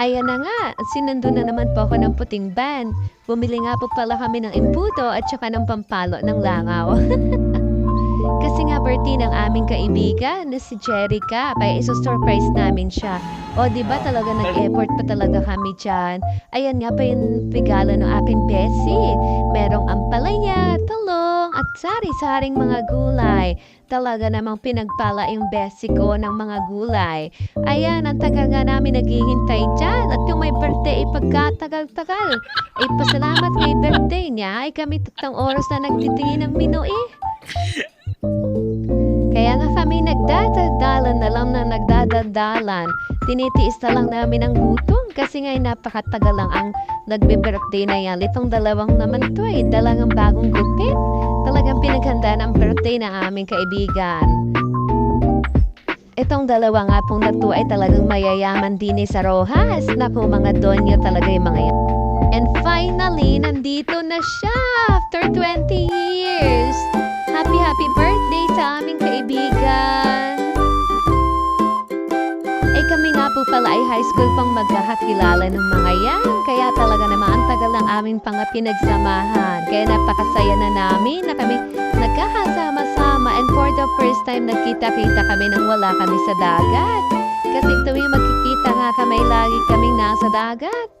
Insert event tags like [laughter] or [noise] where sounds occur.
Ayan na nga, sinundo na naman po ako ng puting van. Bumili nga po pala kami ng imputo at saka ng pampalo ng langaw. [laughs] Kasi nga birthday ng aming kaibigan na si Jerica, kaya iso-surprise namin siya. O di ba talaga nag-effort pa talaga kami dyan. Ayan nga pa yung regalo ng aking Bessie. Sari-saring mga gulay. Talaga namang pinagpala yung Bessie ko ng mga gulay. Ayan, ang tagal nga namin naghihintay dyan. At yung may birthday ay pagkatagal-tagal. Ay pasalamat kay birthday niya ay kami tatlong oras na nagtitingin ng menu eh. Kaya nga kami nagdadadalan na lang na nagdadadalan. Tinitiis na lang namin ang gutom kasi nga napakatagal lang ang nagbe-birthday na yan. Itong dalawang naman to eh, dalawang bagong gupit. Talagang pinaghanda ng birthday na aming kaibigan. Itong dalawa nga pong na to ay talagang mayayaman din sa Rojas. Naku, mga donyo talaga yung mga yan. And finally, nandito na siya after 20 years. Happy, happy birthday sa aming kaibigan. Eh kami nga po pala ay high school pang magkakakilala ng mga yan. Kaya talaga aming pang pinagsamahan. Kaya napakasaya na namin na kami nagkakasama-sama and for the first time nagkita-kita kami nang wala kami sa dagat. Kasi tuwing magkikita nga kami, lagi kaming nasa dagat.